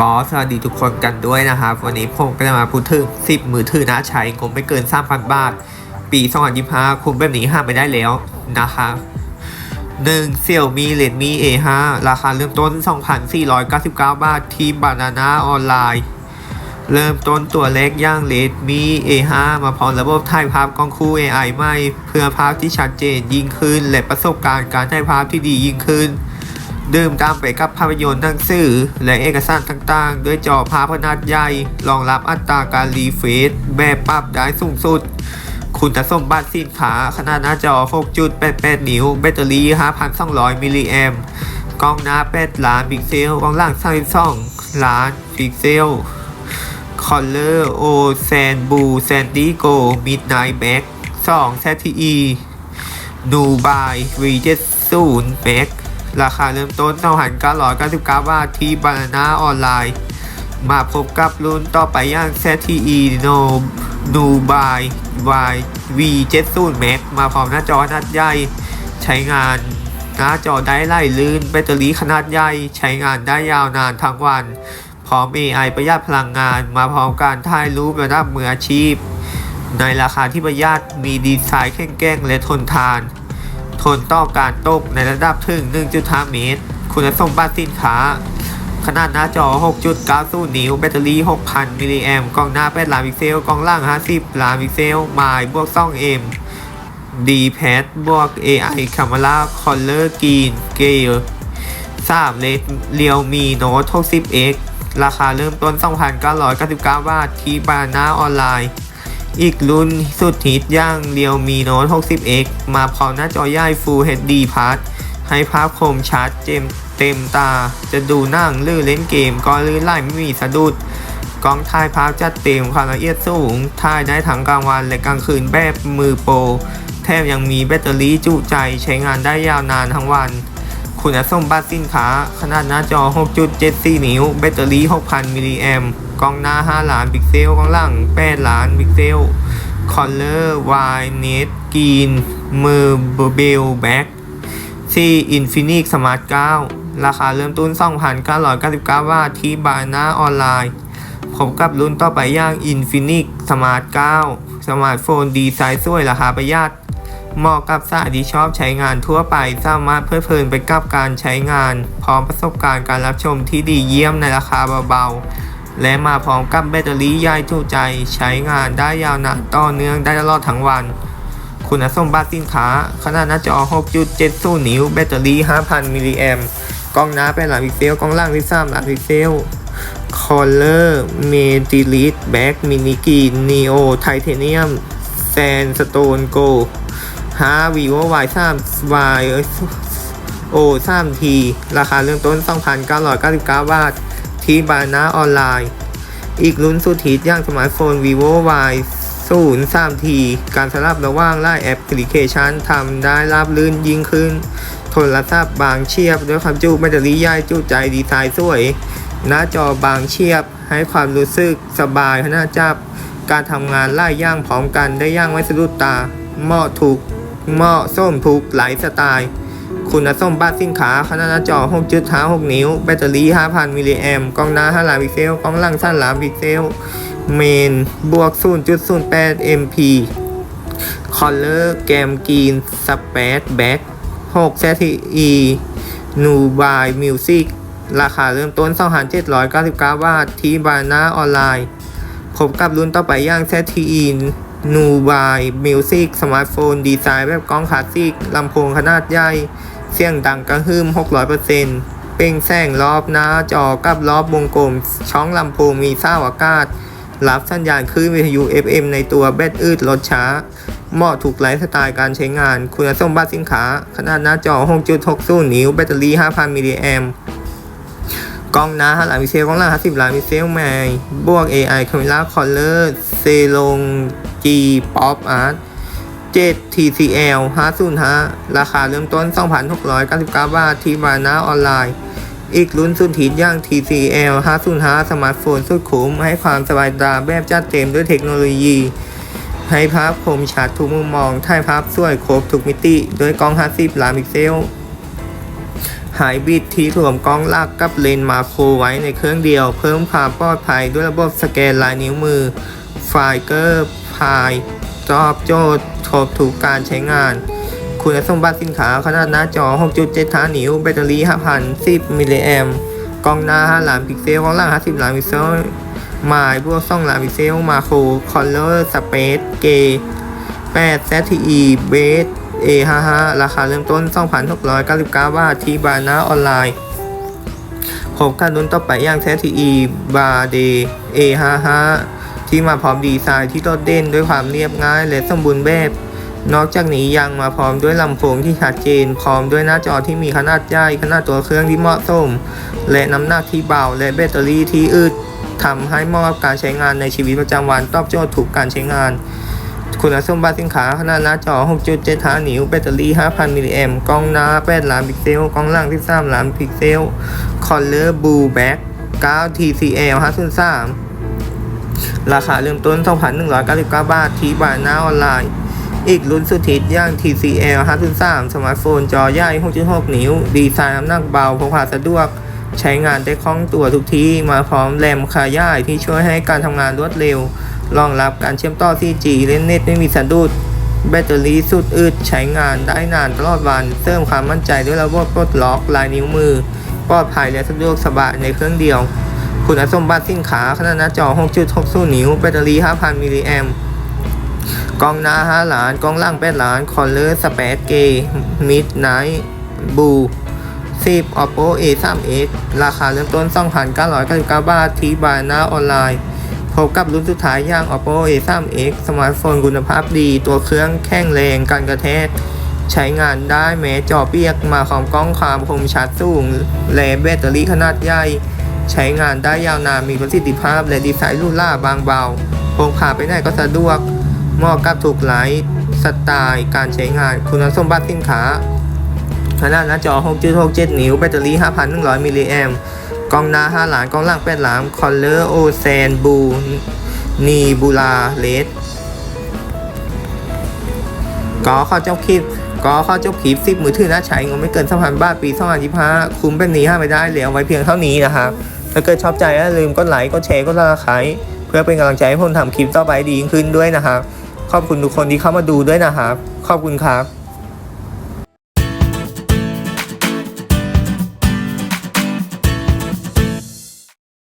ก็สวัสดีทุกคนกันด้วยนะครับ วันนี้ผมก็จะมาพูดถึง 10 มือถือน่าใช้งบไม่เกิน 3,000 บาท ปี 2025 คุ้มแบบนี้ห้ามไม่ได้แล้วนะครับ1 Xiaomi Redmi A5 ราคาเริ่มต้น 2,499 บาท ที่ Banana ออนไลน์ เริ่มต้นตัวเล็กย่าง Redmi A5 มาพร้อมระบบถ่ายภาพกล้องคู่ AI ใหม่ เพื่อภาพที่ชัดเจนยิ่งขึ้น และประสบการณ์การถ่ายภาพที่ดียิ่งขึ้น ดื่มตามไปกับภาพยนตร์หนังสือ และเอกสารต่างๆ ด้วยจอภาพขนาดใหญ่ รองรับอัตราการรีเฟรชแบบปรับได้สูงสุด คุณสมบัติสินค้าขนาดหน้าจอ 6.88 นิ้ว แบตเตอรี่ 5,200 มิลลิแอมกล้องหน้า 8 ล้านพิกเซล กล้องหลัง 32 ล้านพิกเซลคอลเลอร์โอแซนบูแซนดีโกมิดไนท์แบ็ก2 ZTE นูบาย V70 แบ็ก ราคาเริ่มต้น2,999 บาทที่บานาน่าออนไลน์ มาพบกับรุ่นต่อไปอย่าง ZTE No Nu by Y V70 Max มาพร้อมหน้าจอขนาดใหญ่ ใช้งานหน้าจอได้ไล่ลื่น แบตเตอรี่ขนาดใหญ่ ใช้งานได้ยาวนานทั้งวัน พร้อม AI ประหยัดพลังงาน มาพร้อมการถ่ายรูประดับมืออาชีพ ในราคาที่ประหยัดมีดีไซน์แข็งแกร่งและทนทาน ทนต่อการตกในระดับถึง 1.5 เมตร คุณสมบัติสินค้า ขนาดหน้าจอ 6.90 นิ้ว แบตเตอรี่ 6,000 มิลลิแอมป์กล้องหน้า 8 ล้านพิกเซล กล้องล่าง 50 ล้านพิกเซลไมล์บวก 2M D pad บวก AI Camera Color Green Gale 3เลเรียวมีโน้ต 60X ราคาเริ่มต้น 2,999 บาท ที่บานาออนไลน์ อีกรุ่นสุดฮิตย่างเรียวมีโน้ต 60X มาพร้อมหน้าจอใหญ่ Full HD Plus ให้ภาพคมชัดเจมเต็มตา จะดูนั่งหรือเล่นเกม ก็ลื่นไหลไม่มีสะดุดกล้องถ่ายภาพจัดเต็มความละเอียดสูง ถ่ายได้ทั้งกลางวันและกลางคืนแบบมือโปร แถมยังมีแบตเตอรี่จุใจใช้งานได้ยาวนานทั้งวัน คุณสมบัติสินค้า ขนาดหน้าจอ 6.74 นิ้ว แบตเตอรี่ 6,000 มิลลิแอมป์ กล้องหน้า 5 ล้านพิกเซลกล้องหลัง 8 ล้านพิกเซลคอลเลอร์วายเนตกรีนมือเบลแบ็กที่อินฟินิกสมาร์ท9ราคาเริ่มต้น 2,999 บาทที่บานาออนไลน์พบกับรุ่นต่อไปย่าง Infinix Smart 9สมาร์ทโฟนดีไซน์สวยราคาประหยัดเหมาะกับสายที่ชอบใช้งานทั่วไป สามารถเพลิดเพลินไปกับการใช้งาน พร้อมประสบการณ์การรับชมที่ดีเยี่ยมในราคาเบาๆ และมาพร้อมกับแบตเตอรี่ใหญ่จุใจใช้งานได้ยาวนานต่อเนื่องได้ตลอดทั้งวัน คุณสมบัติสินค้า ขนาดหน้าจอ 6.70 นิ้ว แบตเตอรี่ 5,000 มิลลิแอมกล้องหน้าเป็นหลักพิกเซลกล้องล่าง13หลักพิกเซลคอลเลอร์เมติลิสแบ็กมินิกีนีโอไทเทเนียมแซนสโตนโกฮาวีโอวายสามวายโอสามทีราคาเริ่มต้น 2,999 บาท ที่บานาออนไลน์ อีกรุ่นสุดฮิตอย่างสมาร์ทโฟน vivo y 0 3 t การสลับระหว่างไล่แอปพลิเคชันทำได้ราบลื่นยิ่งขึ้น โทรศัพท์บางเชียบด้วยความจุแบตเตอรี่ใหญ่จุใจดีไซน์สวย หน้าจอบางเชียบให้ความรู้สึกสบายขณะจับ การทำงานไล่ย่างพร้อมกันได้ย่างไม่สะดุดตาเหมาะถูกเหมาะส้มทุกหลายสไตล์ คุณสมบัติสินค้าขนาดหน้าจอ 6.56นิ้ว แบตเตอรี่ 5,000 มิลลิแอมป์กล้องหน้า 5 ล้านพิกเซล กล้องหลัง3ล้านพิกเซล เมน บวก 0.08 MP คอลเลอร์ แกมกรีน สเปซแบ็ก6 ZTE นูบายมิวสิกราคาเริ่มต้น 2,799 บาท ที่บานาออนไลน์พบกับรุ่นต่อไปอย่าง ZTE นูบายมิวสิกสมาร์ทโฟน ดีไซน์แบบกล้องคลาสสิกลำโพงขนาดใหญ่ เสียงดังกระหึ่ม 600%เปล่งแสงรอบหน้าจอกับรอบวงกลม ช่องลำโพงมีเส้าอากาศ รับสัญญาณคลื่นวิทยุ FM ในตัวแบตอืดลดช้า เหมาะถูกไลฟ์สไตล์การใช้งาน คุณสมบัติสินค้า ขนาดหน้าจอ 6.60 นิ้ว แบตเตอรี่ 5,000 มิลลิแอมกล้องหน้า5ล้านพิกเซลกล้องหลัง50ล้านพิกเซลแมยบวก AI Camera Color เซลง G Pop Art 7 TCL 505ราคาเริ่มต้น 2,699 บาท ที่บานาออนไลน์ อีกรุ่นสุดฮิตอย่าง TCL 505สมาร์ทโฟนสุดคุ้ม ให้ความสบายตาแบบจัดเต็มด้วยเทคโนโลยี ให้ภาพคมชัดทุกมุมมอง ถ่ายภาพสวยครบทุกมิติ ด้วยกล้อง 50 ล้านพิกเซลไฮบริดที่รวมกล้องหลักกับเลนส์มาโครไว้ในเครื่องเดียว เพิ่มความปลอดภัยด้วยระบบสแกนลายนิ้วมือไฟเกอร์พายตอบโจทย์ ครบทุกการใช้งาน คุณสมบัติสินค้าขนาดหน้าจอ 6.7 5 นิ้ว แบตเตอรี่ 5,010 มิลลิแอมป์กล้องหน้า 5 ล้านพิกเซลกล้องหลัง 50 ล้านพิกเซลหมายบวก2ล้านพิกเซล มาโครคอลเลอร์สเปซเก8 ZTE เบส A55 ราคาเริ่มต้น 2,699 บาท ที่บานาออนไลน์พบกันรุ่นต่อไปอย่าง ZTE บาเด A55 ที่มาพร้อมดีไซน์ที่โดดเด่นด้วยความเรียบง่ายและสมบูรณ์แบบ นอกจากนี้ยังมาพร้อมด้วยลำโพงที่ชัดเจน พร้อมด้วยหน้าจอที่มีขนาดใหญ่ขนาดตัวเครื่องที่เหมาะสม และน้ำหนักที่เบาและแบตเตอรี่ที่อึดทำให้เหมาะกับการใช้งานในชีวิตประจำวันตอบโจทย์ถูกการใช้งาน คุณสมบัติสินค้าขนาดหน้าจอ 6.75 นิ้ว แบตเตอรี่ 5,000 มิลลิแอมป์กล้องหน้า 8 ล้านพิกเซล กล้องหลัง 13 ล้านพิกเซล Color Blue Back 9 TCL 503 ราคาเริ่มต้น 2,199 บาท ที่บานหน้าออนไลน์ อีกรุ่นสุดฮิตย่าง TCL 503 สมาร์ทโฟนจอใหญ่ 6.6 นิ้ว ดีไซน์น้ำหนักเบาพกพาสะดวก ใช้งานได้คล่องตัวทุกที่มาพร้อมแรมขยายที่ช่วยให้การทำงานรวดเร็ว รองรับการเชื่อมต่อ 4G เล่นเน็ตไม่มีสะดุดแบตเตอรี่สุดอึดใช้งานได้นานตลอดวันเสริมความมั่นใจด้วยระบบปลดล็อกลายนิ้วมือ ปลอดภัยและสะดวกสบายในเครื่องเดียว คุณสมบัติสินค้าขนาดหน้าจอ 6.60 นิ้ว แบตเตอรี่ 5,000 มิลลิแอมกล้องหน้า 5 ล้าน กล้องล่าง 8 ล้าน คอลเลอร์สเปซเกย์มิดไนท์บู10 oppo a 3 s ราคาเริ่มต้น 2,999 บาท ที่บานาออนไลน์ พบกับรุ่นสุดท้ายอย่าง oppo a 3 x สมาร์ทโฟนคุณภาพดี ตัวเครื่องแข็งแรงกันกระแทกใช้งานได้แม้จอเปียกมาของกล้องความคมชัดสูง และแบตเตอรี่ขนาดใหญ่ ใช้งานได้ยาวนานมีประสิทธิภาพและดีไซน์หรูหราบางเบาพกพาไปไหนก็สะดวกเหมาะกับทุกไลฟ์สไตล์การใช้งานคุณสมบัติสินค้าขนาดหน้าจอ 6.67 นิ้ว แบตเตอรี่ 5,100 มิลลิแอมกล้องหน้า 5 หลานกล้องหลัง 8 หลานคอลเลอร์โอเซนบูนีบูลาเลสก็ข้าเจ้าคลิปก็ข้าเจ้าคลิป10มือถือน่าใช้งบไม่เกิน3,000 บาท ปี 2025 คุ้มแบบนี้ห้ามไม่ได้เหลือไว้เพียงเท่านี้นะครับ ถ้าเกิดชอบใจอย่าลืมกดไลค์กดแชร์กดติดตามเพื่อเป็นกำลังใจให้ผมทำคลิปต่อไปดียิ่งขึ้นด้วยนะครับ ขอบคุณทุกคนที่เข้ามาดูด้วยนะครับ ขอบคุณครับ